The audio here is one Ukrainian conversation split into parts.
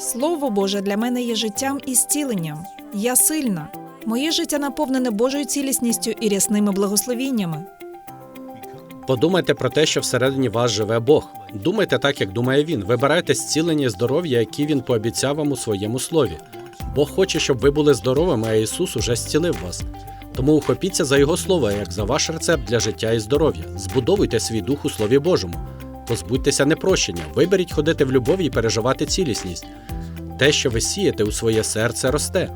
Слово Боже для мене є життям і зціленням. Я сильна. Моє життя наповнене Божою цілісністю і рясними благословіннями. Подумайте про те, що всередині вас живе Бог. Думайте так, як думає він. Вибирайте зцілення і здоров'я, які він пообіцяв вам у своєму слові. Бог хоче, щоб ви були здоровими, а Ісус уже зцілив вас. Тому ухопіться за Його слово, як за ваш рецепт для життя і здоров'я. Збудовуйте свій дух у Слові Божому. Позбудьтеся непрощення, виберіть ходити в любові і переживати цілісність. Те, що ви сієте у своє серце, росте.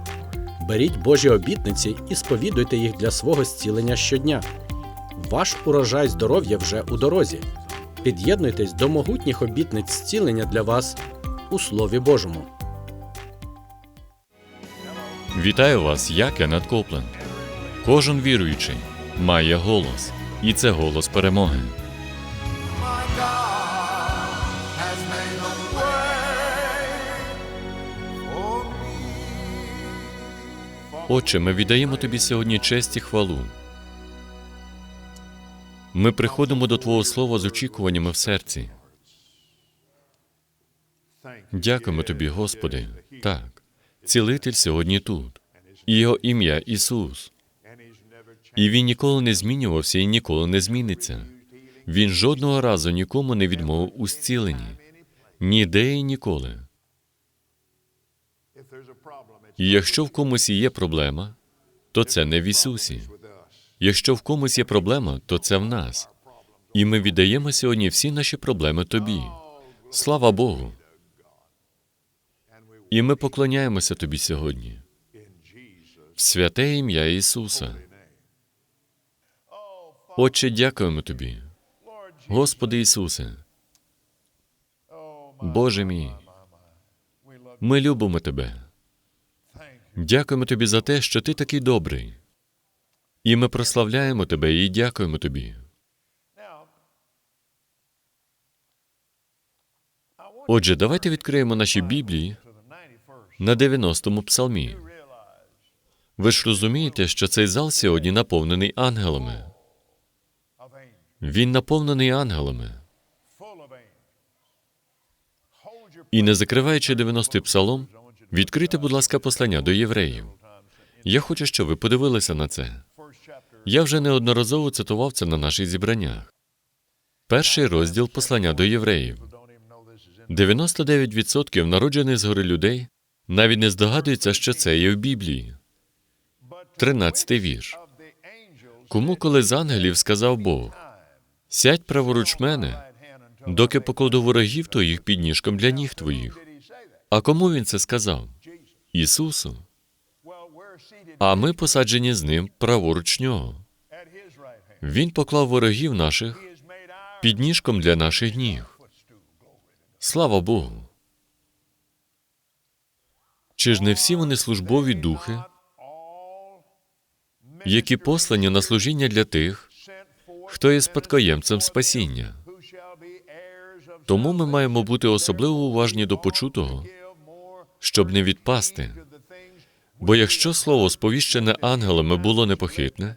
Беріть Божі обітниці і сповідуйте їх для свого зцілення щодня. Ваш урожай здоров'я вже у дорозі. Під'єднуйтесь до могутніх обітниць зцілення для вас у Слові Божому. Вітаю вас, я Кеннет Копленд. Кожен віруючий має голос, і це голос перемоги. Отче, ми віддаємо тобі сьогодні честь і хвалу. Ми приходимо до Твого Слова з очікуваннями в серці. Дякуємо тобі, Господи. Так, цілитель сьогодні тут. І його ім'я Ісус. І він ніколи не змінювався і ніколи не зміниться. Він жодного разу нікому не відмовив у зціленні. Ніде і ніколи. І якщо в комусь є проблема, то це не в Ісусі. Якщо в комусь є проблема, то це в нас. І ми віддаємо сьогодні всі наші проблеми тобі. Слава Богу. І ми поклоняємося тобі сьогодні. В святе ім'я Ісуса. Отче, дякуємо тобі. Господи Ісусе. Боже мій, ми любимо Тебе. Дякуємо Тобі за те, що Ти такий добрий. І ми прославляємо Тебе і дякуємо Тобі. Отже, давайте відкриємо наші Біблії на 90-му псалмі. Ви ж розумієте, що цей зал сьогодні наповнений ангелами. Він наповнений ангелами. І не закриваючи 90-й псалом, відкрийте, будь ласка, послання до євреїв. Я хочу, щоб ви подивилися на це. Я вже неодноразово цитував це на наших зібраннях. Перший розділ послання до євреїв. 99% народжених згори людей навіть не здогадуються, що це є в Біблії. 13-й вірш. Кому коли з ангелів сказав Бог: Сядь праворуч мене, доки покладу ворогів твоїх під ніжком для ніг твоїх. А кому він це сказав? Ісусу. А ми посаджені з ним праворуч нього. Він поклав ворогів наших під ніжком для наших ніг. Слава Богу. Чи ж не всі вони службові духи, які послані на служіння для тих, хто є спадкоємцем спасіння? Тому ми маємо бути особливо уважні до почутого, щоб не відпасти. Бо якщо слово, сповіщене ангелами, було непохитне,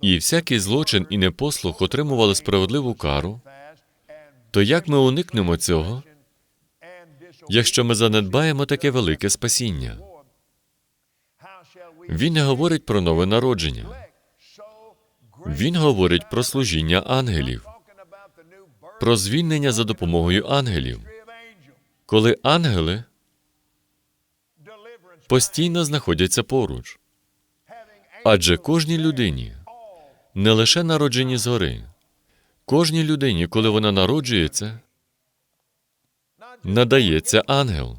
і всякий злочин і непослух отримували справедливу кару, то як ми уникнемо цього, якщо ми занедбаємо таке велике спасіння? Він не говорить про нове народження. Він говорить про служіння ангелів, про звільнення за допомогою ангелів, коли ангели постійно знаходяться поруч. Адже кожній людині, не лише народжені згори, кожній людині, коли вона народжується, надається ангел.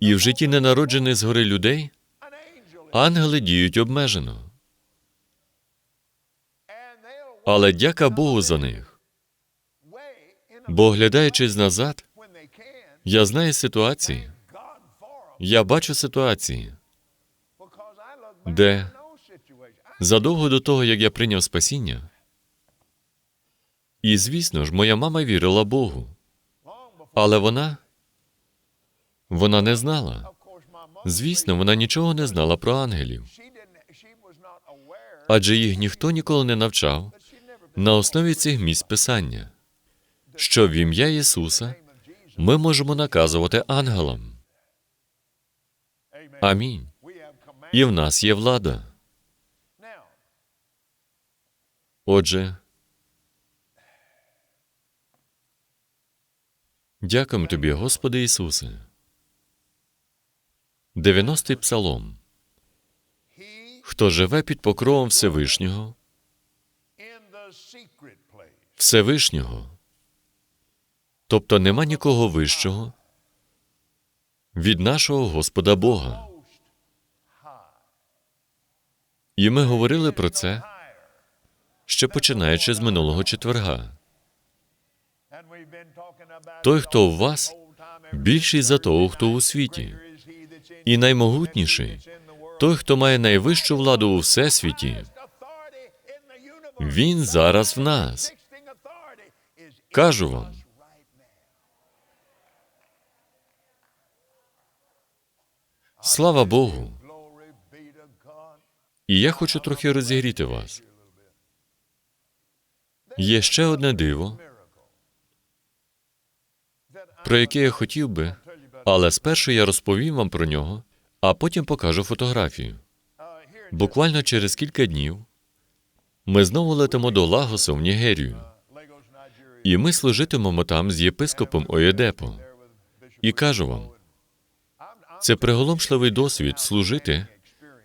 І в житті ненароджених згори людей ангели діють обмежено. Але дяка Богу за них. Бо оглядаючись назад, я знаю ситуації, я бачу ситуації, де? Задовго до того, як я прийняв спасіння, і, звісно ж, моя мама вірила Богу, але вона? Вона не знала. Звісно, вона нічого не знала про ангелів, адже їх ніхто ніколи не навчав на основі цих місць писання, що в ім'я Ісуса Ми можемо наказувати ангелам. Амінь. І в нас є влада. Отже, дякуємо тобі, Господи Ісусе. 90-й псалом. Хто живе під покровом Всевишнього. Всевишнього, тобто нема нікого вищого від нашого Господа Бога. І ми говорили про це ще починаючи з минулого четверга. Той, хто в вас, більший за того, хто у світі, і наймогутніший, той, хто має найвищу владу у всесвіті, він зараз в нас. Кажу вам, слава Богу. І я хочу трохи розігріти вас. Є ще одне диво, про яке я хотів би, але спершу я розповім вам про нього, а потім покажу фотографію. Буквально через кілька днів ми знову летимо до Лагосу в Нігерію, і ми служитимемо там з єпископом Оєдепо. І кажу вам, це приголомшливий досвід служити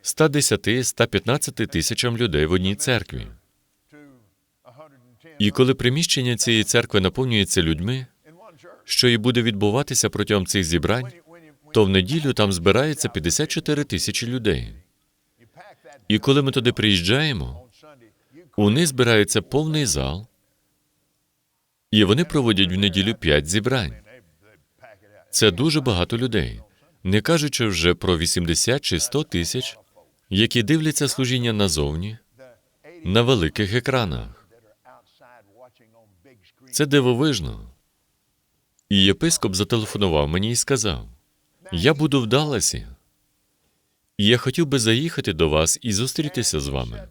110-115 тисячам людей в одній церкві. І коли приміщення цієї церкви наповнюється людьми, що і буде відбуватися протягом цих зібрань, то в неділю там збирається 54 тисячі людей. І коли ми туди приїжджаємо, у них збирається повний зал, і вони проводять в неділю п'ять зібрань. Це дуже багато людей, не кажучи вже про 80 чи 100 тисяч, які дивляться служіння назовні на великих екранах. Це дивовижно. І єпископ зателефонував мені і сказав: Я буду в Далласі, і я хотів би заїхати до вас і зустрітися з вами.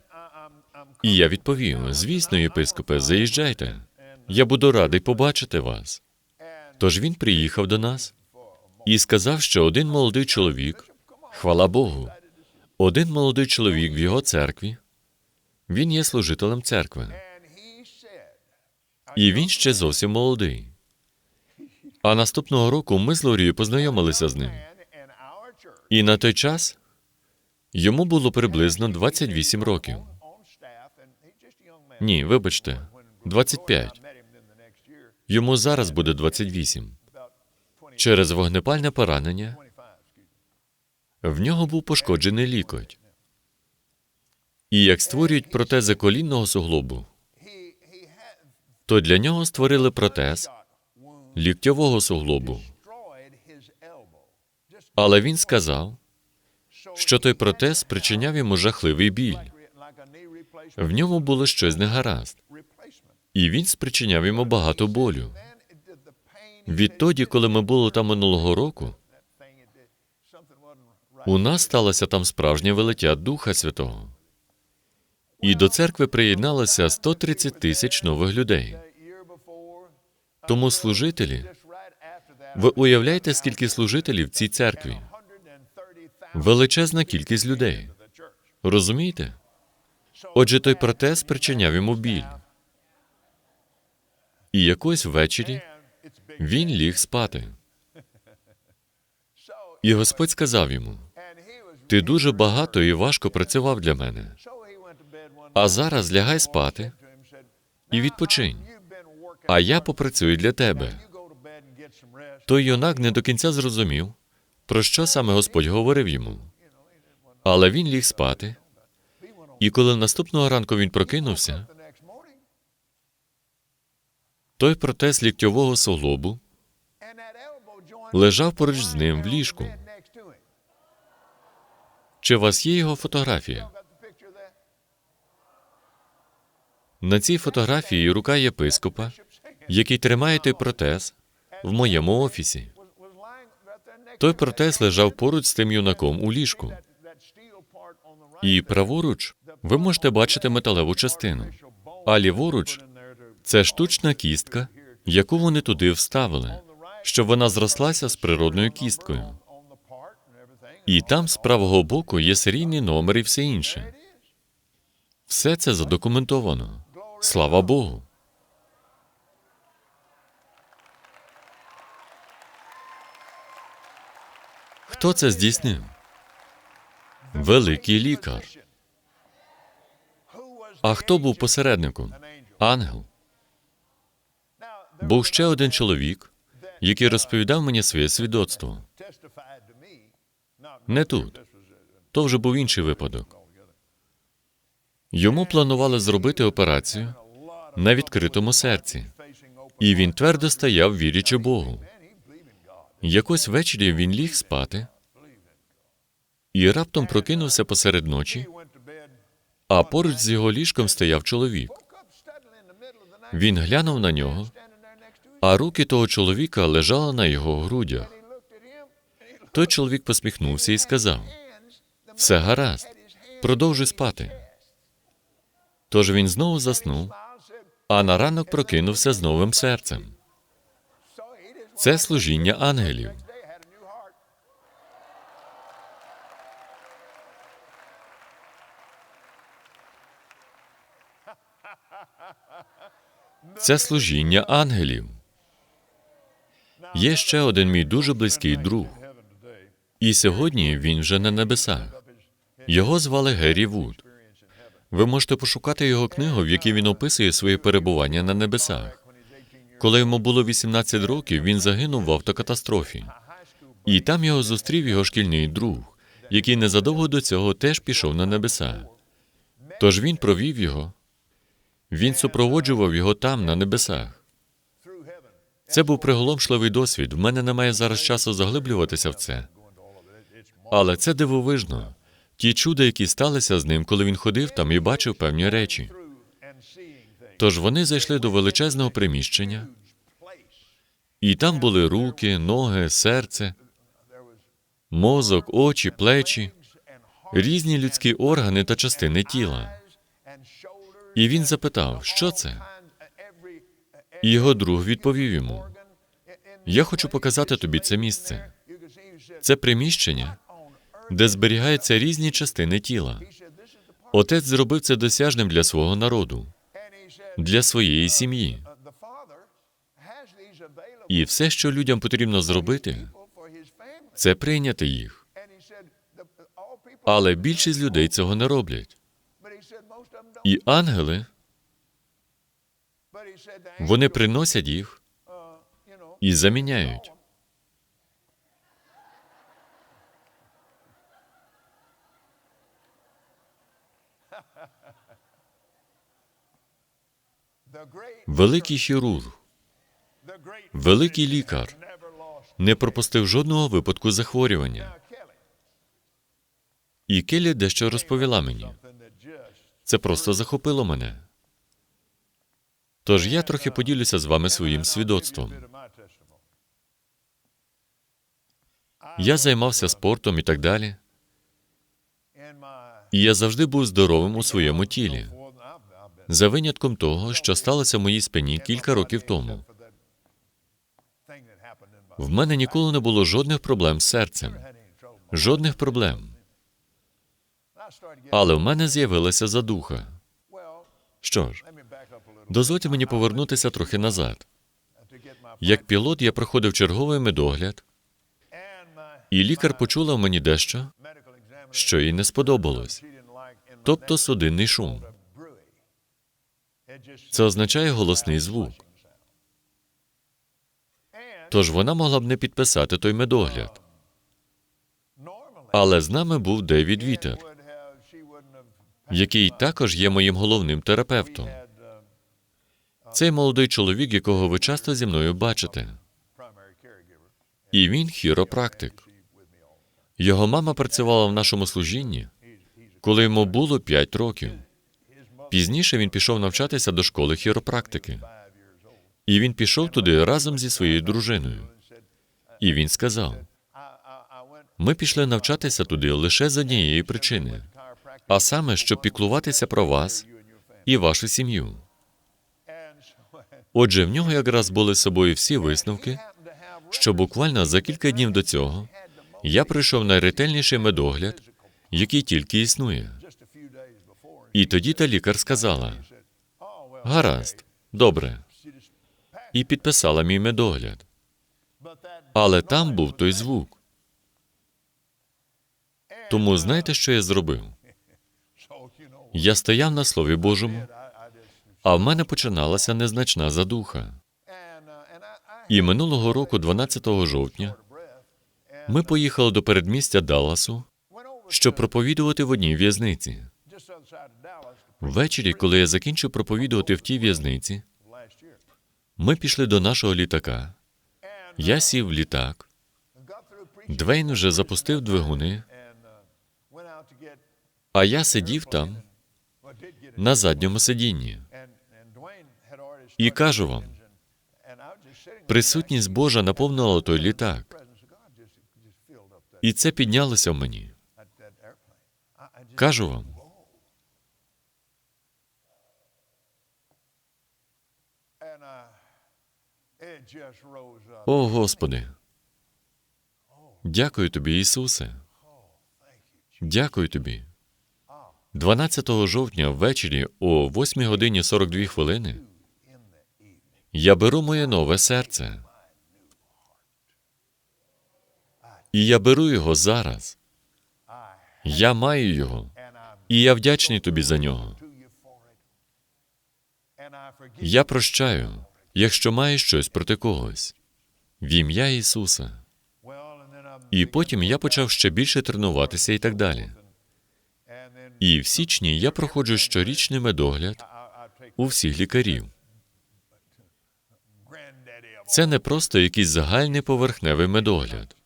І я відповів: звісно, єпископе, заїжджайте. Я буду радий побачити вас. Тож він приїхав до нас і сказав, що один молодий чоловік, хвала Богу, один молодий чоловік в його церкві, він є служителем церкви, і він ще зовсім молодий. А наступного року ми з Лорією познайомилися з ним. І на той час йому було приблизно 28 років. Ні, вибачте, 25. Йому зараз буде 28. Через вогнепальне поранення в нього був пошкоджений лікоть. І як створюють протези колінного суглобу, то для нього створили протез ліктьового суглобу. Але він сказав, що той протез спричиняв йому жахливий біль. В ньому було щось негаразд, і він спричиняв йому багато болю. Відтоді, коли ми були там минулого року, у нас сталося там справжнє велиття Духа Святого. І до церкви приєдналося 130 тисяч нових людей. Тому служителі, ви уявляєте, скільки служителів в цій церкві? Величезна кількість людей. Розумієте? Отже, той протез спричиняв йому біль. І якось ввечері він ліг спати. І Господь сказав йому: Ти дуже багато і важко працював для мене. А зараз лягай спати і відпочинь. А я попрацюю для тебе. Той юнак не до кінця зрозумів, про що саме Господь говорив йому. Але він ліг спати, і коли наступного ранку він прокинувся, той протез ліктьового суглобу лежав поруч з ним в ліжку. Чи у вас є його фотографія? На цій фотографії рука єпископа, який тримає той протез в моєму офісі. Той протез лежав поруч з тим юнаком у ліжку. І праворуч ви можете бачити металеву частину, а ліворуч це штучна кістка, яку вони туди вставили. щоб вона зрослася з природною кісткою. І там з правого боку є серійний номер і все інше. Все це задокументовано. Слава Богу. Хто це здійснив? Великий лікар. А хто був посередником? Ангел. Був ще один чоловік, який розповідав мені своє свідоцтво. Не тут. То вже був інший випадок. Йому планували зробити операцію на відкритому серці, і він твердо стояв, вірячи Богу. Якось ввечері він ліг спати і раптом прокинувся посеред ночі, а поруч з його ліжком стояв чоловік. Він глянув на нього, а руки того чоловіка лежали на його грудях. Той чоловік посміхнувся і сказав: все гаразд, продовжуй спати. Тож він знову заснув, а на ранок прокинувся з новим серцем. Це служіння ангелів. Це служіння ангелів. Є ще один мій дуже близький друг. І сьогодні він вже на небесах. Його звали Геррі Вуд. Ви можете пошукати його книгу, в якій він описує своє перебування на небесах. Коли йому було 18 років, він загинув в автокатастрофі. І там його зустрів його шкільний друг, який незадовго до цього теж пішов на небеса. Тож він провів його, він супроводжував його там, на небесах. Це був приголомшливий досвід. В мене немає зараз часу заглиблюватися в це. Але це дивовижно. Ті чуда, які сталися з ним, коли він ходив там і бачив певні речі. Тож вони зайшли до величезного приміщення, і там були руки, ноги, серце, мозок, очі, плечі, різні людські органи та частини тіла. І він запитав, що це? І його друг відповів йому: Я хочу показати тобі це місце. Це приміщення, де зберігаються різні частини тіла. Отець зробив це досяжним для свого народу, для своєї сім'ї. І все, що людям потрібно зробити, це прийняти їх. Але більшість людей цього не роблять. І ангели вони приносять їх і заміняють. Великий хірург, великий лікар не пропустив жодного випадку захворювання. І Келі дещо розповіла мені. Це просто захопило мене. Тож я трохи поділюся з вами своїм свідоцтвом. Я займався спортом і так далі, і я завжди був здоровим у своєму тілі, за винятком того, що сталося в моїй спині кілька років тому. В мене ніколи не було жодних проблем з серцем, жодних проблем. Але в мене з'явилася задуха. Що ж, дозвольте мені повернутися трохи назад. Як пілот я проходив черговий медогляд, і лікар почула в мені дещо, що їй не сподобалось, тобто судинний шум. Це означає голосний звук. Тож вона могла б не підписати той медогляд. Але з нами був Девід Вітер, який також є моїм головним терапевтом. Цей молодий чоловік, якого ви часто зі мною бачите. І він хіропрактик. Його мама працювала в нашому служінні, коли йому було 5 років. Пізніше він пішов навчатися до школи хіропрактики. І він пішов туди разом зі своєю дружиною. І він сказав: ми пішли навчатися туди лише з однієї причини, а саме, щоб піклуватися про вас і вашу сім'ю. Отже, в нього якраз були з собою всі висновки що буквально за кілька днів до цього я пройшов найретельніший медогляд, який тільки існує. І тоді та лікар сказала: гаразд, добре. І підписала мій медогляд. Але там був той звук. Тому знаєте, що я зробив? Я стояв на Слові Божому, а в мене починалася незначна задуха. І минулого року, 12 жовтня, ми поїхали до передмістя Далласу, щоб проповідувати в одній в'язниці. Ввечері, коли я закінчив проповідувати в тій в'язниці, ми пішли до нашого літака. Я сів в літак. Двейн вже запустив двигуни, а я сидів там на задньому сидінні. І кажу вам, присутність Божа наповнила той літак, і це піднялося в мені. Кажу вам, о Господи, дякую тобі, Ісусе. Дякую тобі. 12 жовтня ввечері о 8 годині 42 хвилини я беру моє нове серце. І я беру його зараз. Я маю його, і я вдячний тобі за нього. Я прощаю, якщо маю щось проти когось, в ім'я Ісуса. І потім я почав ще більше тренуватися і так далі. І в січні я проходжу щорічний медогляд у всіх лікарів. Це не просто якийсь загальний поверхневий медогляд.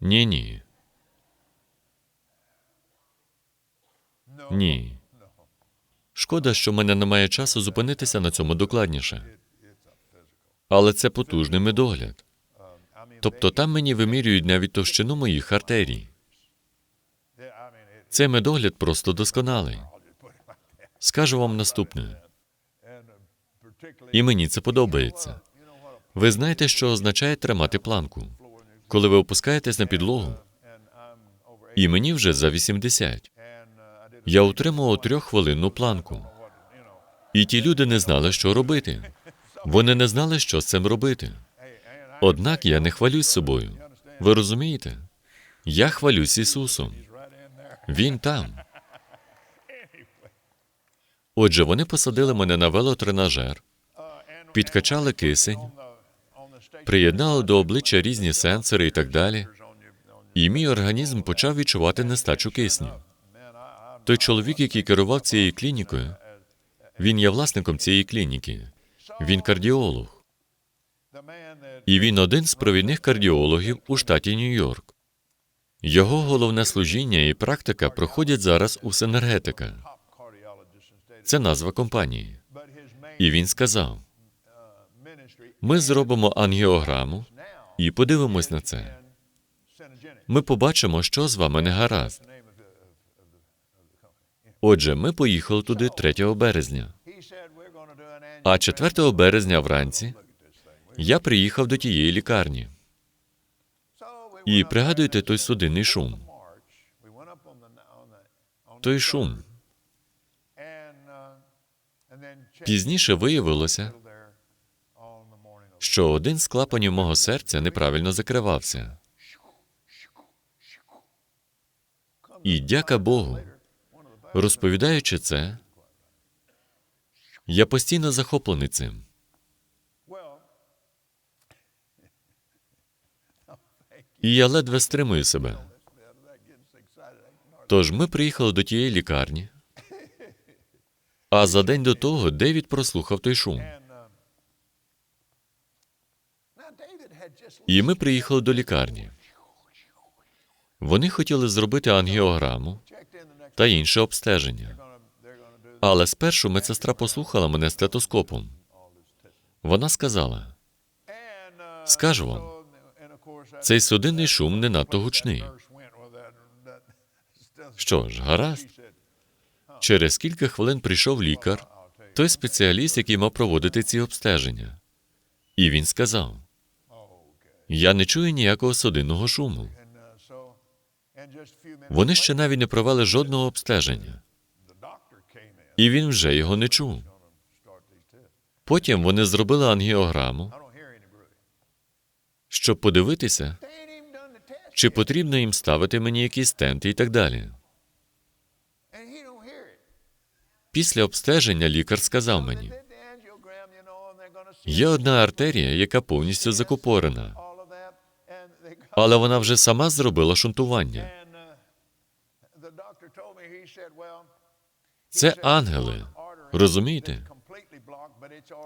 Ні, ні. Ні. Шкода, що в мене немає часу зупинитися на цьому докладніше. Але це потужний медогляд. Тобто там мені вимірюють навіть товщину моїх артерій. Цей медогляд просто досконалий. Скажу вам наступне. І мені це подобається. Ви знаєте, що означає тримати планку, коли ви опускаєтесь на підлогу, і мені вже за 80. Я утримував трьоххвилинну планку. І ті люди не знали, що робити. Вони не знали, що з цим робити. Однак я не хвалюсь собою. Ви розумієте? Я хвалюсь Ісусом. Він там. Отже, вони посадили мене на велотренажер, підкачали кисень, приєднали до обличчя різні сенсори і так далі. І мій організм почав відчувати нестачу кисню. Той чоловік, який керував цією клінікою, він є власником цієї клініки. Він кардіолог. І він один з провідних кардіологів у штаті Нью-Йорк. Його головне служіння і практика проходять зараз у Синергетика. Це назва компанії. І він сказав: ми зробимо ангіограму і подивимось на це. Ми побачимо, що з вами не гаразд. Отже, ми поїхали туди 3 березня. А 4 березня вранці я приїхав до тієї лікарні. І пригадуєте той судинний шум. Той шум. Пізніше виявилося, що один з клапанів мого серця неправильно закривався. І дяка Богу, розповідаючи це, я постійно захоплений цим. І я ледве стримую себе. Тож ми приїхали до тієї лікарні, а за день до того Девід прослухав той шум. І ми приїхали до лікарні. Вони хотіли зробити ангіограму та інше обстеження. Але спершу медсестра послухала мене стетоскопом. Вона сказала: Скажу вам, цей судинний шум не надто гучний. Що ж, гаразд. Через кілька хвилин прийшов лікар, той спеціаліст, який мав проводити ці обстеження. І він сказав: Я не чую ніякого судинного шуму. Вони ще навіть не провели жодного обстеження, і він вже його не чув. Потім вони зробили ангіограму, щоб подивитися, чи потрібно їм ставити мені якісь стенти і так далі. Після обстеження лікар сказав мені: є одна артерія, яка повністю закупорена, але вона вже сама зробила шунтування. Це ангели. Розумієте?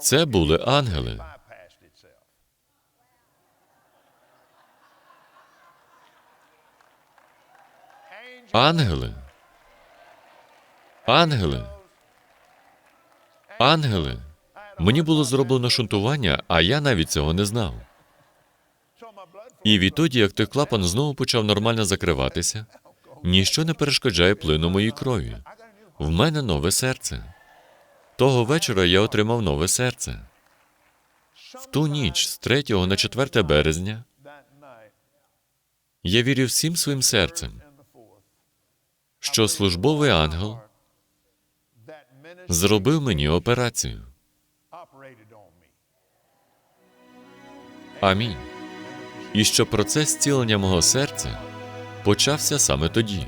Це були ангели. Ангели. Ангели. Ангели. Мені було зроблено шунтування, а я навіть цього не знав. І відтоді, як той клапан знову почав нормально закриватися, ніщо не перешкоджає плину моїй крові. В мене нове серце. Того вечора я отримав нове серце. В ту ніч, з 3 на 4 березня, я вірю всім своїм серцем, що службовий ангел зробив мені операцію. Амінь. І що процес зцілення мого серця почався саме тоді.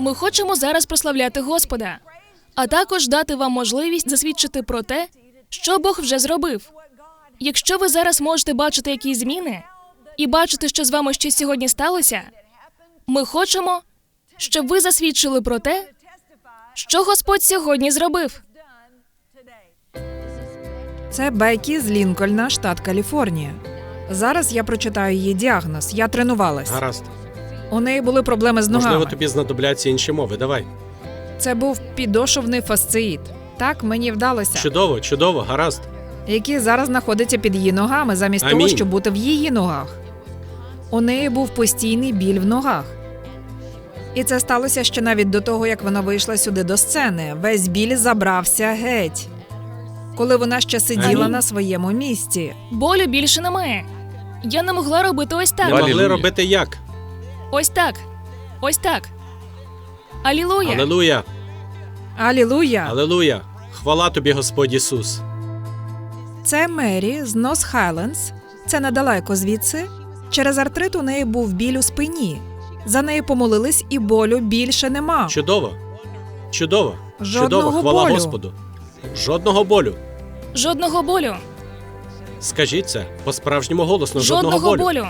Ми хочемо зараз прославляти Господа, а також дати вам можливість засвідчити про те, що Бог вже зробив. Якщо ви зараз можете бачити якісь зміни і бачити, що з вами ще сьогодні сталося, ми хочемо, щоб ви засвідчили про те, що Господь сьогодні зробив. Це Бекі з Лінкольна, штат Каліфорнія. Зараз я прочитаю її діагноз. Я тренувалась. Гаразд. У неї були проблеми з ногами. Можливо, тобі знадобляться інші мови. Давай. Це був підошовний фасциїт. Так мені вдалося, Чудово, чудово, гаразд. який зараз знаходиться під її ногами, замість того, щоб бути в її ногах. У неї був постійний біль в ногах. І це сталося ще навіть до того, як вона вийшла сюди до сцени. Весь біль забрався геть. Коли вона ще сиділа Амінь. на своєму місці. Болю більше немає. Я не могла робити ось так, Алілуя. могли робити як? Ось так, ось так. Алілуя! Алелуя, Алілуя! алелуя. Хвала тобі, Господь Ісус. Це Мері з Нос Хайлендс. Це недалеко звідси. Через артрит у неї був біль у спині. За неї помолились, і болю більше нема. Чудово. Чудово. Жодного Чудово, хвала болю. Господу. Жодного болю. Жодного болю, Скажіть це по-справжньому голосно. Жодного, жодного болю. болю.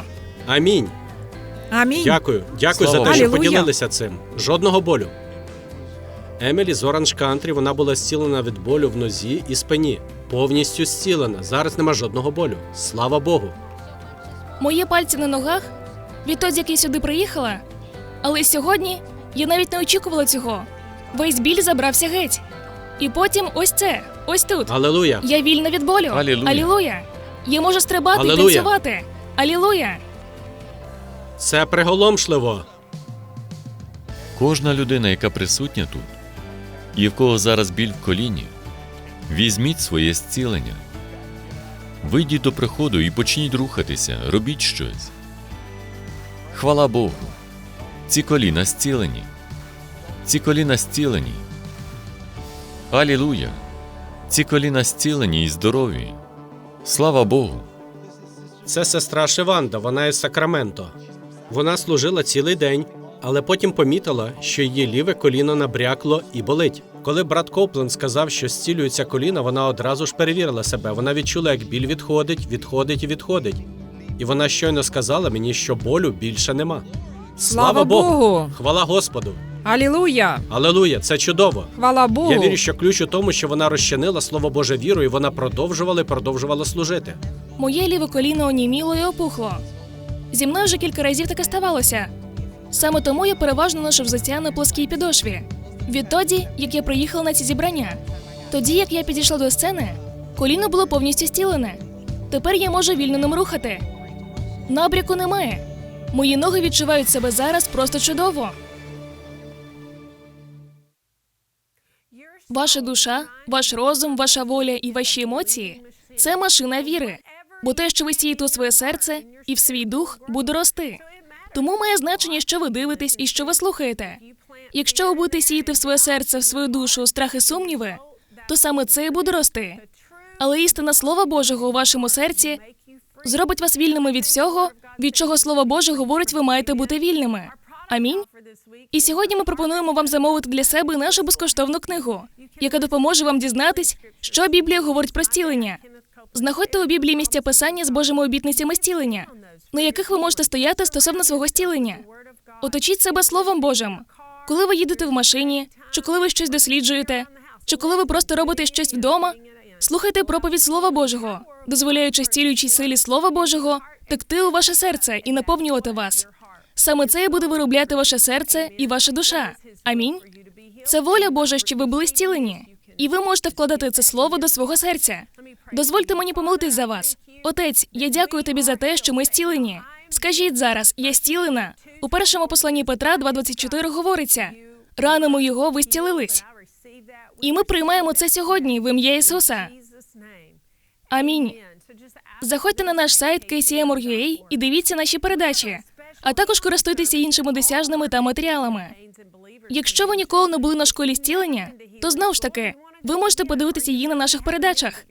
Амінь. Амінь. Дякую. Дякую Слава за те, що Алілуя. поділилися цим. Жодного болю. Емілі з Оранж Кантрі вона була зцілена від болю в нозі і спині. Повністю зцілена. Зараз нема жодного болю. Слава Богу. Мої пальці на ногах відтоді, як я сюди приїхала. Але сьогодні я навіть не очікувала цього. Весь біль забрався геть. І потім ось це, ось тут. Алелуя. Я вільна від болю. Алілуя. Алілуя. Я можу стрибати і Алілуя. танцювати. Алілуя. Це приголомшливо. Кожна людина, яка присутня тут, і в кого зараз біль в коліні, візьміть своє зцілення. Вийдіть до приходу і почніть рухатися, робіть щось. Хвала Богу. Ці коліна зцілені. Ці коліна зцілені. Алілуя! Ці коліна зцілені і здорові. Слава Богу! Це сестра Шиванда, вона із Сакраменто. Вона служила цілий день, але потім помітила, що її ліве коліно набрякло і болить. Коли брат Копленд сказав, що зцілюється коліна, вона одразу ж перевірила себе. Вона відчула, як біль відходить, відходить і відходить. І вона щойно сказала мені, що болю більше нема. Слава Богу! Хвала Господу! Алілуя! Алелуя! Це чудово! Хвала Богу! Я вірю, що ключ у тому, що вона розчинила слово Боже віру, і вона продовжувала і продовжувала служити. Моє ліве коліно оніміло і опухло. Зі мною вже кілька разів таке ставалося. Саме тому я переважно ношу взуття на плоскій підошві. Відтоді, як я приїхала на ці зібрання, тоді як я підійшла до сцени, коліно було повністю стілене. Тепер я можу вільно ним рухати. Набряку немає. Мої ноги відчувають себе зараз просто чудово. Ваша душа, ваш розум, ваша воля і ваші емоції це машина віри. Бо те, що ви сієте у своє серце і в свій дух, буде рости. Тому має значення, що ви дивитесь і що ви слухаєте. Якщо ви будете сіяти в своє серце, в свою душу страх і сумніви, то саме це і буде рости. Але істина Слова Божого у вашому серці зробить вас вільними від всього, від чого Слово Боже говорить, ви маєте бути вільними. Амінь. І сьогодні ми пропонуємо вам замовити для себе нашу безкоштовну книгу, яка допоможе вам дізнатись, що Біблія говорить про стілення. Знаходьте у Біблії місця писання з Божими обітницями стілення, на яких ви можете стояти стосовно свого стілення. Оточіть себе Словом Божим. Коли ви їдете в машині, чи коли ви щось досліджуєте, чи коли ви просто робите щось вдома, слухайте проповідь Слова Божого, дозволяючи стілюючій силі Слова Божого текти у ваше серце і наповнювати вас. Саме це і буде виробляти ваше серце і ваша душа. Амінь. Це воля Божа, щоб ви були стілені, і ви можете вкладати це слово до свого серця. Дозвольте мені помолитись за вас. Отець, я дякую тобі за те, що ми стілені. Скажіть зараз, я стілена. У першому посланні Петра 2.24 говориться: ранами його ви стілились. І ми приймаємо це сьогодні в ім'я Ісуса. Амінь. Заходьте на наш сайт KCM.org.ua і дивіться наші передачі, а також користуйтеся іншими досяжними та матеріалами. Якщо ви ніколи не були на школі зцілення, то знову ж таки ви можете подивитися її на наших передачах.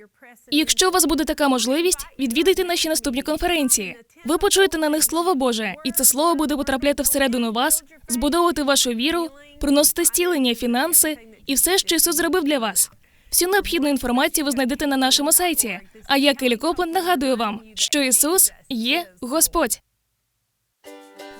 І якщо у вас буде така можливість, відвідайте наші наступні конференції. Ви почуєте на них слово Боже, і це слово буде потрапляти всередину вас, збудовувати вашу віру, приносити зцілення, фінанси і все, що Ісус зробив для вас. Всю необхідну інформацію ви знайдете на нашому сайті. А я Келі Копленд нагадую вам, що Ісус є Господь.